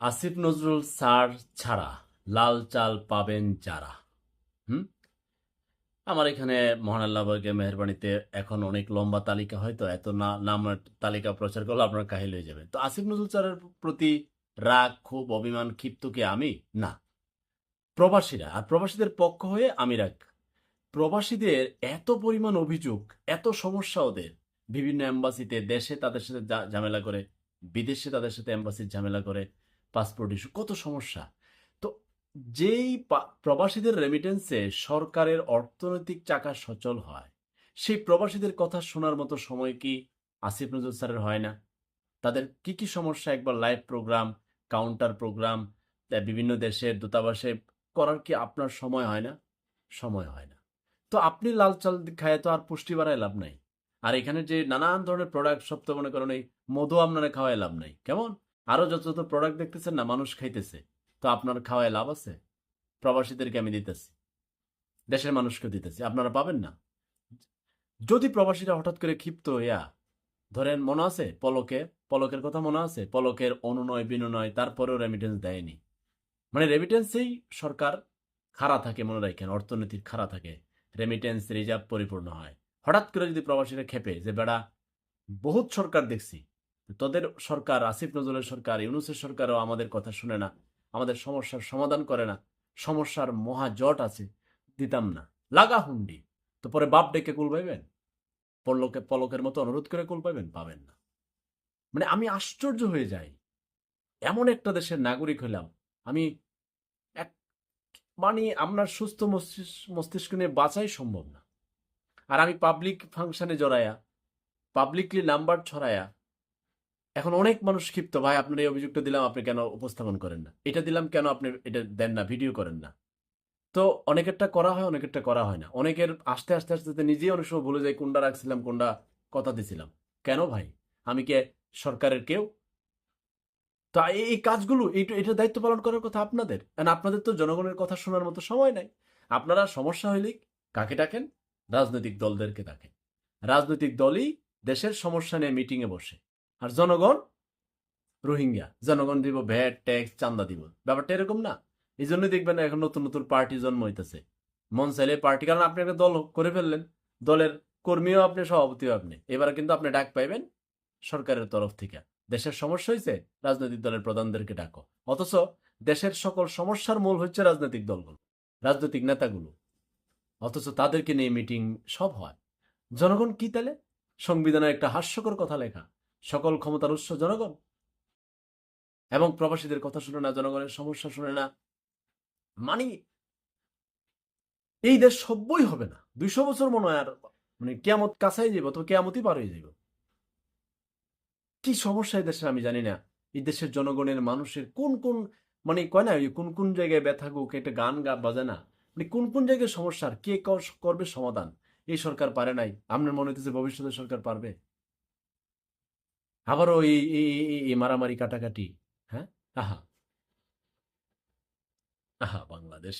Asif Nazrul sir ছাড়া লাল চাল পাবেন যারা। হুম? আমার এখানে মহান আল্লাহকে মেহরবানিতে এখন অনেক লম্বা তালিকা হয়তো এত না নামের তালিকা প্রচার করলে আপনার কাহিল হয়ে যাবে। তো আসিফ নজরুল স্যারের প্রতি রাগ, ক্ষোভ, অভিমান ক্ষিপ্ত কি আমি? না। প্রবাসীরা, আর প্রবাসীদের পক্ষ হয়ে আমি রাগ। প্রবাসীদের এত পরিমাণ অভিযোগ, এত সমস্যা ওদের। বিভিন্ন এম্বাসিতে দেশে তাদের সাথে ঝামেলা করে, বিদেশে তাদের সাথে এম্বাসির ঝামেলা করে পাসপোর্ট ইস্যু কত সমস্যা? তো যেই প্রবাসীদের রেমিটেন্সে সরকারের অর্থনৈতিক চাকা সচল হয়, সেই প্রবাসীদের কথা শোনার মতো সময় কি আসিফ নজরুল স্যারের হয় না? তাদের কি কি সমস্যা? একবার লাইভ প্রোগ্রাম কাউন্টার প্রোগ্রাম বিভিন্ন দেশের দূতাবাসে করার কি আপনার সময় হয় না? সময় হয় না। তো আপনি লাল চাল খায় তো আর পুষ্টি বাড়ায় লাভ নাই। আর এখানে যে নানান ধরনের প্রোডাক্ট সব তো মনে করেন এই মধু আপনারা খাওয়ায় লাভ নাই। কেমন? আরও যত যত প্রোডাক্ট দেখতেছেন না, মানুষ খাইতেছে। তো আপনার খাওয়ায় লাভ আছে? প্রবাসীদেরকে আমি দিতেছি। দেশের মানুষকে দিতেছি। আপনারা পাবেন না? যদি প্রবাসীরা হঠাৎ করে ক্ষিপ্ত হইয়া, ধরেন মনে আছে পলকে? পলকের কথা মনে আছে? পলকের অনুনয়, বিনয়, তারপরেও রেমিটেন্স দেয়নি। মানে রেমিটেন্সেই সরকার খাড়া থাকে, মনে রাখেন, অর্থনীতির খাড়া থাকে। রেমিটেন্স রিজার্ভ পরিপূর্ণ হয়। হঠাৎ করে যদি প্রবাসীরা খেপে যে, বেড়া, বহুত সরকার দেখছি তোদের সরকার, আসিফ নজরুলের সরকার, ইউনুসের সরকারও আমাদের কথা শুনে না। আমাদের সমস্যার সমাধান করে না। সমস্যার মহা জট আছে। দিতাম না। লাগা হুন্ডি। তো পরে বাপ ডেকে কুল পাইবেন? পলকে পলকের মতো অনুরোধ করে কুল পাইবেন? পাবেন না। মানে আমি আশ্চর্য হয়ে যাই। এমন একটা দেশের নাগরিক হইলাম আমি এক মানে আপনার সুস্থ মস্তিষ্ক নিয়ে বাঁচাই সম্ভব না। আর আমি পাবলিক ফাংশনে জড়ায়া পাবলিকলি নাম্বার ছড়ায়া এখন অনেক মানুষ ক্ষিপ্ত, ভাই, আপনার এই অভিযোগটা দিলাম, আপনি কেন উপস্থাপন করেন না? এটা দিলাম কেন আপনি এটা দেন না, ভিডিও করেন না? তো অনেকেরটা করা হয়, অনেকেরটা করা হয় না। অনেকের আস্তে আস্তে আস্তে নিজেই অনেক সময় ভুলে যাই কোনটা রাখছিলাম, কোনটা কথা দিছিলাম? কেন ভাই? আমি কে সরকারের কেউ? তো এই কাজগুলো, এইটা, এটা দায়িত্ব পালন করার কথা আপনাদের? কারণ আপনাদের তো জনগণের কথা শোনার মতো সময় নাই। আপনারা সমস্যা হইলেই কাকে ডাকেন? রাজনৈতিক দলদেরকে ডাকেন। রাজনৈতিক দলই দেশের সমস্যা নিয়ে মিটিংয়ে বসে। আর জনগণ রোহিঙ্গা। জনগণ দিব, ভ্যাট, ট্যাক্স, চান্দা দিব। ব্যাপারটা এরকম না। এই জন্যই দেখবেন এখন নতুন নতুন পার্টি জন্ম হইতেছে। মন চাইলে পার্টি, কারণ আপনি একটা দল করে ফেললেন। দলের কর্মীও আপনি, সভাপতিও আপনি। এবার কিন্তু আপনি ডাক পাইবেন সরকারের তরফ থেকে। দেশের সমস্যা হয়েছে রাজনৈতিক দলের প্রধানদেরকে ডাকো। অথচ দেশের সকল সমস্যার মূল হচ্ছে রাজনৈতিক দলগুলো, রাজনৈতিক নেতাগুলো। অথচ তাদেরকে নিয়ে মিটিং সব হয়। জনগণ কি তাহলে? সংবিধানে একটা হাস্যকর কথা লেখা। সকল ক্ষমতার উৎস জনগণ। এবং প্রবাসীদের কথা শুনে না, জনগণের সমস্যা শুনে না। মানে এই দেশ সভ্যই হবে না। দুইশো বছর মনে হয় আর মানে কেয়ামত কাছাই যাব তো কেয়ামতই পার হয়ে যাব কি সমস্যা এই দেশে আমি জানি না। এই দেশের জনগণের মানুষের কোন কোন মানে কয় না কোন কোন জায়গায় ব্যথা গো একটা গান গা, বাজে না। মানে কোন কোন জায়গায় সমস্যার কে করবে সমাধান? এই সরকার পারে নাই। আপনার মনে হইতেছে ভবিষ্যতে সরকার পারবে? আবারও এই এই মারামারি কাটাকাটি হ্যাঁ? আহা। আহা বাংলাদেশ।